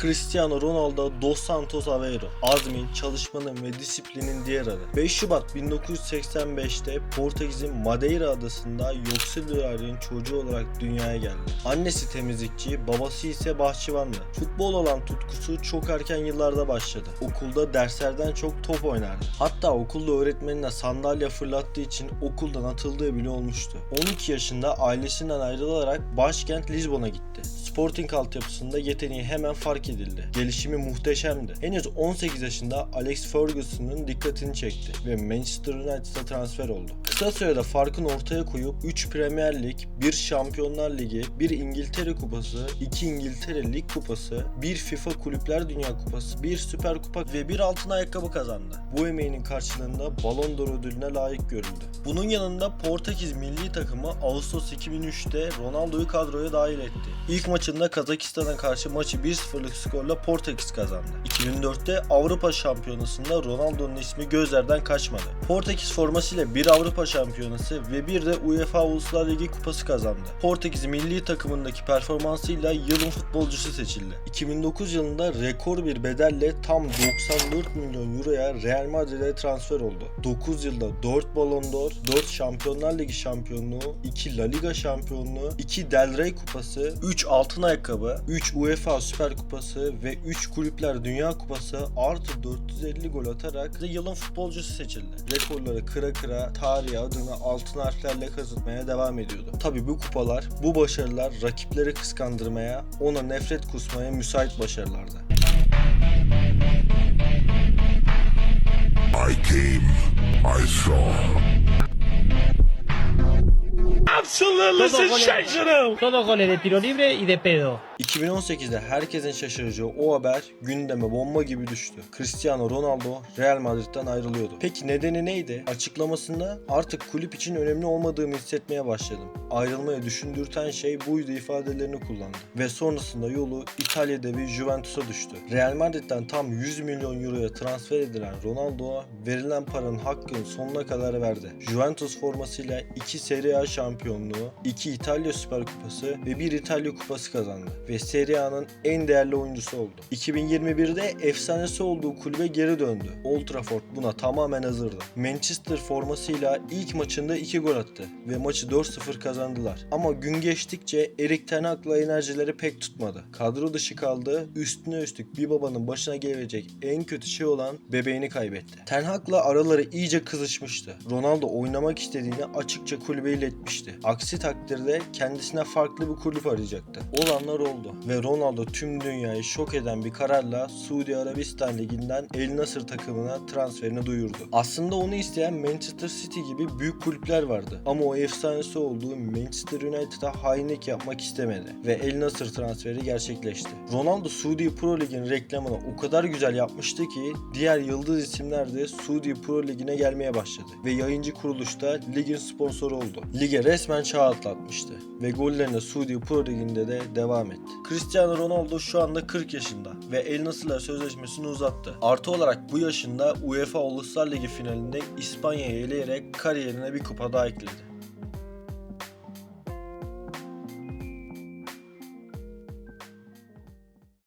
Cristiano Ronaldo dos Santos Aveiro. Azmin, çalışmanın ve disiplinin diğer adı. 5 Şubat 1985'te Portekiz'in Madeira adasında yoksul bir ailenin çocuğu olarak dünyaya geldi. Annesi temizlikçi, babası ise bahçıvandı. Futbol olan tutkusu çok erken yıllarda başladı. Okulda derslerden çok top oynardı. Hatta okulda öğretmenine sandalye fırlattığı için okuldan atıldığı bile olmuştu. 12 yaşında ailesinden ayrılarak başkent Lizbon'a gitti. Sporting altyapısında yeteneği hemen fark edildi. Gelişimi muhteşemdi. Henüz 18 yaşında Alex Ferguson'ın dikkatini çekti ve Manchester United'a transfer oldu. Kısa sürede farkını ortaya koyup 3 Premier Lig, 1 Şampiyonlar Ligi, 1 İngiltere Kupası, 2 İngiltere Lig Kupası, 1 FIFA Kulüpler Dünya Kupası, 1 Süper Kupa ve 1 altın ayakkabı kazandı. Bu emeğinin karşılığında Ballon d'Or ödülüne layık görüldü. Bunun yanında Portekiz milli takımı Ağustos 2003'te Ronaldo'yu kadroya dahil etti. İlk maçında Kazakistan'a karşı maçı 1-0'lık skorla Portekiz kazandı. 2004'te Avrupa Şampiyonası'nda Ronaldo'nun ismi gözlerden kaçmadı. Portekiz formasıyla bir Avrupa Şampiyonası ve bir de UEFA Uluslar Ligi kupası kazandı. Portekiz milli takımındaki performansıyla yılın futbolcusu seçildi. 2009 yılında rekor bir bedelle tam 94 milyon euroya Real Madrid'e transfer oldu. 9 yılda 4 Ballon d'Or, 4 Şampiyonlar Ligi şampiyonluğu, 2 La Liga şampiyonluğu, 2 Del Rey kupası, 3 altın ayakkabı, 3 UEFA Süper Kupası ve 3 Kulüpler Dünya Kupası artı 450 gol atarak yılın futbolcusu seçildi. Rekorları kıra kıra tarihe adını altın harflerle kazıtmaya devam ediyordu. Tabi bu kupalar, bu başarılar rakipleri kıskandırmaya, ona nefret kusmaya müsait başarılardı. I came, I saw. Goles, sensational! todo goles de tiro libre y de pedo. 2018'de herkesin şaşıracağı o haber gündeme bomba gibi düştü. Cristiano Ronaldo Real Madrid'den ayrılıyordu. Peki nedeni neydi? Açıklamasında artık kulüp için önemli olmadığımı hissetmeye başladım. Ayrılmayı düşündürten şey buydu ifadelerini kullandı. Ve sonrasında yolu İtalya devi Juventus'a düştü. Real Madrid'den tam 100 milyon euroya transfer edilen Ronaldo'ya verilen paranın hakkını sonuna kadar verdi. Juventus formasıyla 2 Serie A şampiyonluğu, 2 İtalya Süper Kupası ve 1 İtalya Kupası kazandı ve Serie A'nın en değerli oyuncusu oldu. 2021'de efsanesi olduğu kulübe geri döndü. Old Trafford buna tamamen hazırdı. Manchester formasıyla ilk maçında 2 gol attı ve maçı 4-0 kazandılar. Ama gün geçtikçe Erik Ten Hag'la enerjileri pek tutmadı. Kadro dışı kaldı, üstüne üstlük bir babanın başına gelecek en kötü şey olan bebeğini kaybetti. Ten Hag'la araları iyice kızışmıştı. Ronaldo oynamak istediğini açıkça kulübe iletmişti. Aksi takdirde kendisine farklı bir kulüp arayacaktı. Olanlar oldu ve Ronaldo tüm dünyayı şok eden bir kararla Suudi Arabistan Ligi'nden El Nasır takımına transferini duyurdu. Aslında onu isteyen Manchester City gibi büyük kulüpler vardı ama o efsanesi olduğu Manchester United'a hainlik yapmak istemedi ve El Nasır transferi gerçekleşti. Ronaldo Suudi Pro Lig'in reklamını o kadar güzel yapmıştı ki diğer yıldız isimler de Suudi Pro Ligi'ne gelmeye başladı ve yayıncı kuruluşta ligin sponsoru oldu. Lige resmen çağ atlatmıştı ve gollerine Suudi Pro Ligi'nde de devam etti. Cristiano Ronaldo şu anda 40 yaşında ve El Nasır'la sözleşmesini uzattı. Artı olarak bu yaşında UEFA Uluslar Ligi finalinde İspanya'yı eleyerek kariyerine bir kupa daha ekledi.